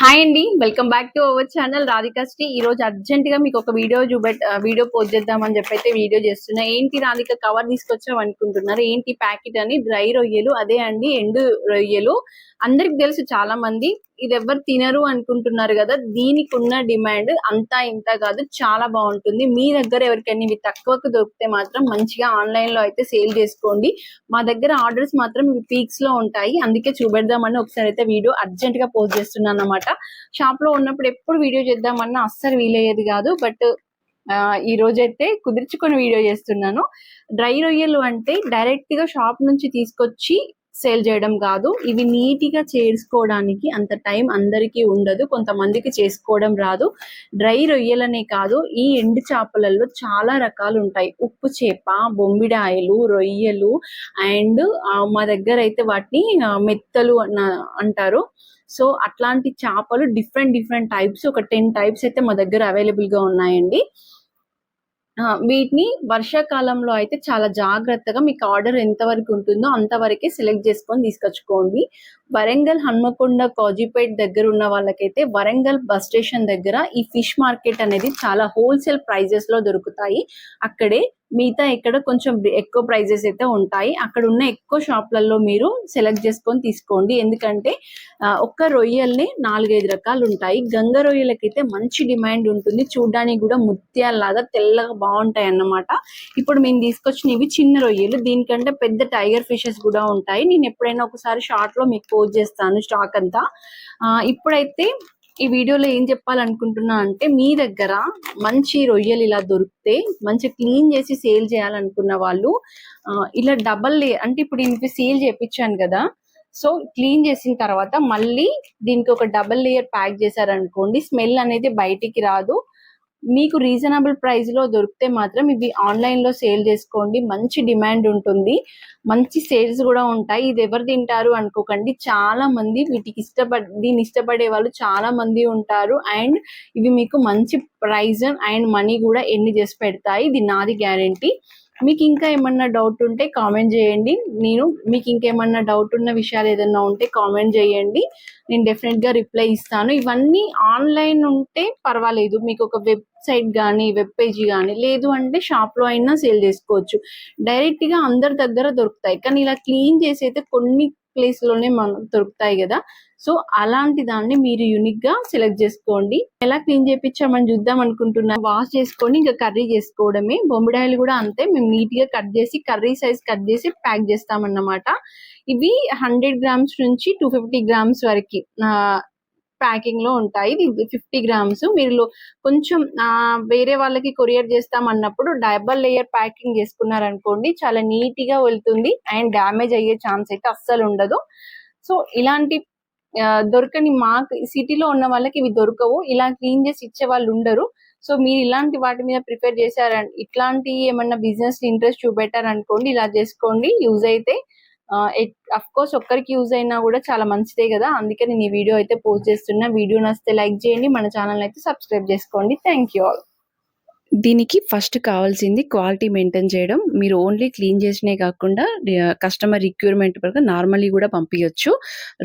Hi అండి welcome back to our channel Radhika Sri ఈ రోజు అర్జెంట్గా మీకు ఒక వీడియో చూపెట్ వీడియో పోస్ట్ చేద్దామని చెప్పి అయితే వీడియో చేస్తున్నా. ఏంటి రాధిక కవర్ తీసుకొచ్చాం అనుకుంటున్నారు. ఏంటి ప్యాకెట్ అని? డ్రై రొయ్యలు అదే అండి ఎండు రొయ్యలు. అందరికి తెలుసు చాలా మంది ఇది ఎవరు తినరు అనుకుంటున్నారు కదా దీనికి ఉన్న డిమాండ్ అంతా ఇంత కాదు చాలా బాగుంటుంది. మీ దగ్గర ఎవరికైనా ఇవి తక్కువకు దొరికితే మాత్రం మంచిగా ఆన్లైన్లో అయితే సేల్ చేసుకోండి. మా దగ్గర ఆర్డర్స్ మాత్రం ఇవి పీక్స్లో ఉంటాయి. అందుకే చూపెడదామని ఒకసారి అయితే వీడియో అర్జెంట్గా పోస్ట్ చేస్తున్నాను అనమాట షాప్లో ఉన్నప్పుడు ఎప్పుడు వీడియో చేద్దామన్నా అస్సలు వీలయ్యేది కాదు. బట్ ఈ రోజైతే కుదుర్చుకొని వీడియో చేస్తున్నాను. డ్రై రొయ్యలు అంటే డైరెక్ట్గా షాప్ నుంచి తీసుకొచ్చి సేల్ చేయడం కాదు. ఇవి నీట్గా చేసుకోవడానికి అంత టైం అందరికీ ఉండదు. కొంతమందికి చేసుకోవడం రాదు. డ్రై రొయ్యలనే కాదు. ఈ ఎండు చేపలలో చాలా రకాలు ఉంటాయి. ఉప్పు చేప బొమ్మిడాయలు రొయ్యలు అండ్ మా దగ్గర అయితే వాటిని మెత్తలు అన్న- అంటారు. సో అట్లాంటి చేపలు డిఫరెంట్ డిఫరెంట్ టైప్స్ ఒక టెన్ టైప్స్ అయితే మా దగ్గర అవైలబుల్గా ఉన్నాయండి. వీటిని వర్షాకాలంలో అయితే చాలా జాగ్రత్తగా మీకు ఆర్డర్ ఎంత వరకు ఉంటుందో అంతవరకే సెలెక్ట్ చేసుకొని తీసుకొచ్చుకోండి. వరంగల్ హన్మకొండ కాజీపేట్ దగ్గర ఉన్న వాళ్ళకైతే వరంగల్ బస్ స్టేషన్ దగ్గర ఈ ఫిష్ మార్కెట్ అనేది చాలా హోల్సేల్ ప్రైజెస్లో దొరుకుతాయి. అక్కడే మిగతా ఇక్కడ కొంచెం ఎక్కువ ప్రైజెస్ అయితే ఉంటాయి. అక్కడ ఉన్న ఎక్కువ షాప్లలో మీరు సెలెక్ట్ చేసుకొని తీసుకోండి. ఎందుకంటే ఒక్క రొయ్యల్ని నాలుగైదు రకాలు ఉంటాయి. గంగ రొయ్యలకైతే మంచి డిమాండ్ ఉంటుంది. చూడడానికి కూడా ముత్యాల్లాగా తెల్లగా బాగుంటాయి అన్నమాట. ఇప్పుడు మేము తీసుకొచ్చిన ఇవి చిన్న రొయ్యలు. దీనికంటే పెద్ద టైగర్ ఫిషెస్ కూడా ఉంటాయి. నేను ఎప్పుడైనా ఒకసారి షార్ట్లో మీకు పోస్ట్ చేస్తాను స్టాక్ అంతా. ఇప్పుడైతే ఈ వీడియోలో ఏం చెప్పాలనుకుంటున్నా అంటే మీ దగ్గర మంచి రొయ్యలు ఇలా దొరికితే మంచి క్లీన్ చేసి సేల్ చేయాలనుకున్న వాళ్ళు ఇలా డబల్ అంటే ఇప్పుడు దీనికి సేల్ చేయించాను కదా సో క్లీన్ చేసిన తర్వాత మళ్ళీ దీనికి ఒక డబల్ లేయర్ ప్యాక్ చేశారనుకోండి స్మెల్ అనేది బయటికి రాదు. మీకు రీజనబుల్ ప్రైస్లో దొరికితే మాత్రం ఇవి ఆన్లైన్లో సేల్ చేసుకోండి. మంచి డిమాండ్ ఉంటుంది. మంచి సేల్స్ కూడా ఉంటాయి. ఇది ఎవరు తింటారు అనుకోకండి. చాలా మంది వీటికి ఇష్టపడ దీన్ని ఇష్టపడే వాళ్ళు చాలా మంది ఉంటారు. అండ్ ఇవి మీకు మంచి ప్రైస్ అండ్ మనీ కూడా ఎన్ని చేసి పెడతాయి. ఇది నాది గ్యారంటీ మీకు ఇంకా ఏమన్నా డౌట్ ఉంటే కామెంట్ చేయండి. నేను మీకు ఇంకేమన్నా డౌట్ ఉన్న విషయాలు ఏదైనా ఉంటే కామెంట్ చేయండి. నేను డెఫినెట్గా రిప్లై ఇస్తాను. ఇవన్నీ ఆన్లైన్ ఉంటే పర్వాలేదు. మీకు ఒక వెబ్సైట్ కానీ వెబ్ పేజీ కానీ లేదు అంటే షాప్లో అయినా సేల్ చేసుకోవచ్చు. డైరెక్ట్గా అందరి దగ్గర దొరుకుతాయి. కానీ ఇలా క్లీన్ చేసి అయితే కొన్ని ప్లేస్లోనే మనకు దొరుకుతాయి కదా. సో అలాంటి దాన్ని మీరు యూనిక్గా సెలెక్ట్ చేసుకోండి. ఎలా క్లీన్ చేయించామని చూద్దాం అనుకుంటున్నా. వాష్ చేసుకొని ఇంకా కర్రీ చేసుకోవడమే. బొమ్మిడాయలు కూడా అంతే. మేము నీట్గా కట్ చేసి కర్రీ సైజ్ కట్ చేసి ప్యాక్ చేస్తామన్నమాట. ఇవి హండ్రెడ్ గ్రామ్స్ నుంచి టూ ఫిఫ్టీ గ్రామ్స్ వరకు ప్యాకింగ్లో ఉంటాయి. ఇది ఫిఫ్టీ గ్రామ్స్. మీరు కొంచెం వేరే వాళ్ళకి కొరియర్ చేస్తాం అన్నప్పుడు డబల్ లేయర్ ప్యాకింగ్ చేసుకున్నారనుకోండి చాలా నీట్గా వెళ్తుంది అండ్ డ్యామేజ్ అయ్యే ఛాన్స్ అయితే అస్సలు ఉండదు. సో ఇలాంటి దొరకని మాకు సిటీలో ఉన్న వాళ్ళకి ఇవి దొరకవు. ఇలా క్లీన్ చేసి ఇచ్చే వాళ్ళు ఉండరు. సో మీరు ఇలాంటి వాటి మీద ప్రిపేర్ చేశారని ఇట్లాంటి ఏమన్నా బిజినెస్ ఇంట్రెస్ట్ చూపెట్టారనుకోండి ఇలా చేసుకోండి. యూజ్ అయితే అఫ్ కోర్స్ ఒక్కరికి యూజ్ అయినా కూడా చాలా మంచిదే కదా. అందుకే నేను ఈ వీడియో అయితే పోస్ట్ చేస్తున్నా. వీడియో నచ్చితే లైక్ చేయండి. మన ఛానల్ అయితే సబ్స్క్రైబ్ చేసుకోండి. థ్యాంక్ యూ ఆల్ దీనికి ఫస్ట్ కావాల్సింది క్వాలిటీ మెయింటైన్ చేయడం. మీరు ఓన్లీ క్లీన్ చేసినే కాకుండా కస్టమర్ రిక్యూర్మెంట్ వరకు నార్మల్లీ కూడా పంపించవచ్చు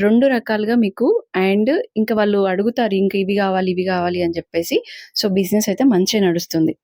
రెండు రకాలుగా మీకు అండ్ ఇంకా వాళ్ళు అడుగుతారు ఇంకా ఇవి కావాలి ఇవి కావాలి అని చెప్పేసి. సో బిజినెస్ అయితే మంచిగా నడుస్తుంది.